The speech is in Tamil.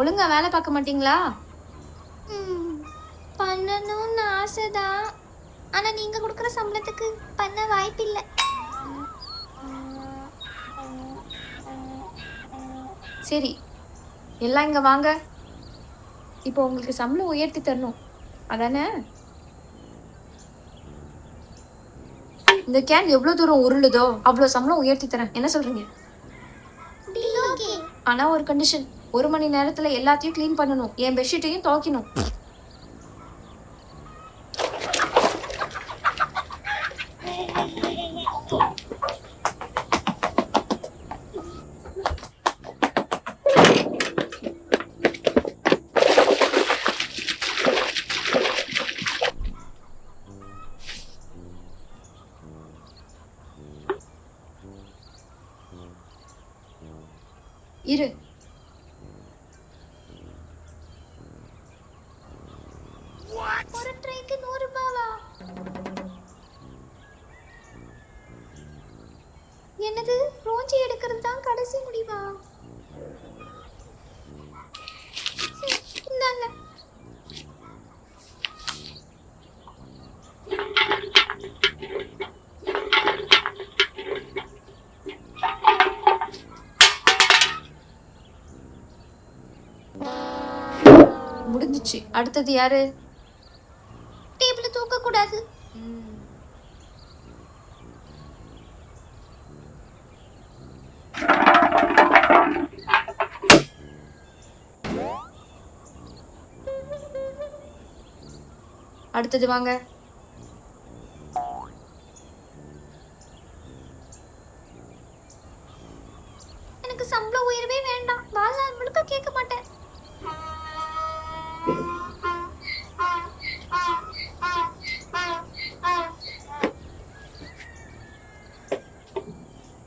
ஒழுங்கா வேலை பார்க்க மாட்டீங்களா? பண்ணணும்னு ஆசைதான். ஆனா நீங்க கொடுக்குற சம்பளத்துக்கு பண்ண வாய்ப்பில்லை. சரி எல்லாம் இங்க வாங்க. இப்போ உங்களுக்கு சம்பளம் உயர்த்தி தரணும். அதானே? இந்த கேன் எவ்வளோ தூரம் உருளுதோ அவ்வளோ சம்பளம் உயர்த்தி தரேன். என்ன சொல்றீங்க? ஓகே ஆனா ஒரு கண்டிஷன் ஒரு மணி நேரத்துல எல்லாத்தையும் க்ளீன் பண்ணணும். என் பெட்ஷீட்டையும் துவைக்கணும். இரு. என்னது? ரோஞ்சி எடுக்கிறது தான் கடைசி முடிவா? இந்தாங்க. முடிஞ்சிச்சு. அடுத்தது யாரு? டேபிள் தூக்க கூடாது அடுத்தது வாங்க. எனக்கு சம்பள உயர்வே வேண்டாம். வாழ்நாள் முழுக்க கேட்க மாட்டேன்.